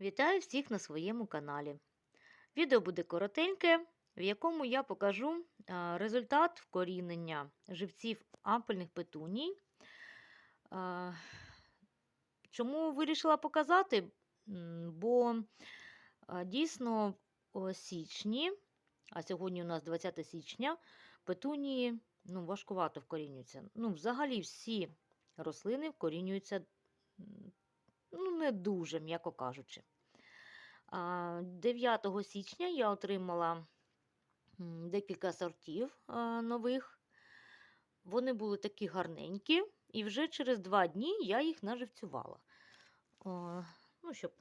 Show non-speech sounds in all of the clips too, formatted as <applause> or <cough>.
Вітаю всіх на своєму каналі. Відео буде коротеньке, в якому я покажу результат вкорінення живців ампельних петуній. Чому вирішила показати? Бо дійсно у січні, а сьогодні у нас 20 січня, петунії ну, важкувато вкорінюються. Ну, взагалі всі рослини вкорінюються ну, не дуже, м'яко кажучи. 9 січня я отримала декілька сортів нових. Вони були такі гарненькі, і вже через два дні я їх наживцювала. Ну, щоб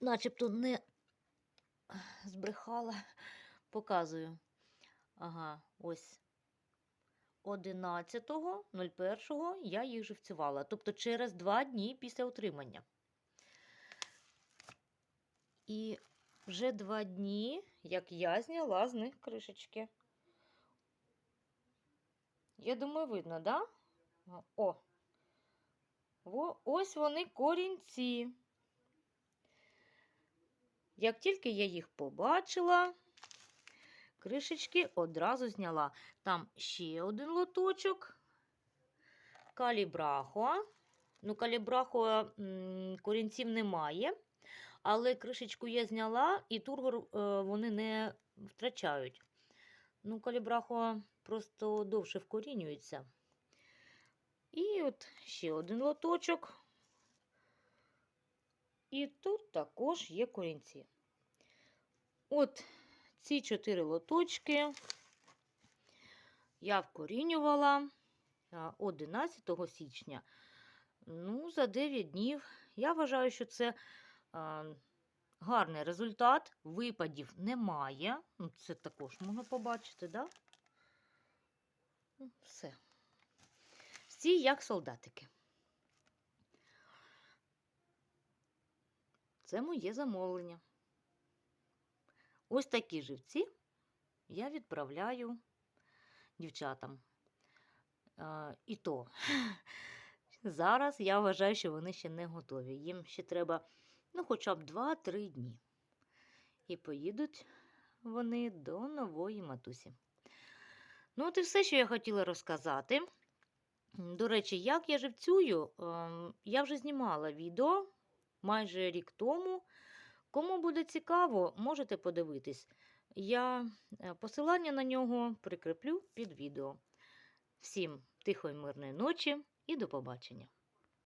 начебто не збрехала, <laughs> показую. Ага, ось 11.01 я їх живцювала, тобто через два дні після отримання. І вже два дні, як я зняла з них кришечки. Я думаю, видно, да? О! Ось вони корінці. Як тільки я їх побачила, кришечки одразу зняла. Там ще один лоточок. Калібрахоа. Ну, калібрахоа корінців немає. Але кришечку я зняла, і тургор е, вони не втрачають. Ну, калібрахоа просто довше вкорінюється. І от ще один лоточок. І тут також є корінці. От ці чотири лоточки я вкорінювала 11 січня. Ну, за 9 днів. Я вважаю, що це гарний результат. Випадів немає. Ну, Це також можна побачити, да? Ну, Все. Всі як солдатики. Це моє замовлення. Ось такі живці я відправляю дівчатам. І то <laughs> зараз я вважаю, що вони ще не готові. Їм ще треба ну, хоча б 2-3 дні. І поїдуть вони до нової матусі. Ну, от і все, що я хотіла розказати. До речі, як я живцюю, ем, я вже знімала відео майже рік тому. Кому буде цікаво, можете подивитись. Я е, посилання на нього прикріплю під відео. Всім тихої мирної ночі і до побачення!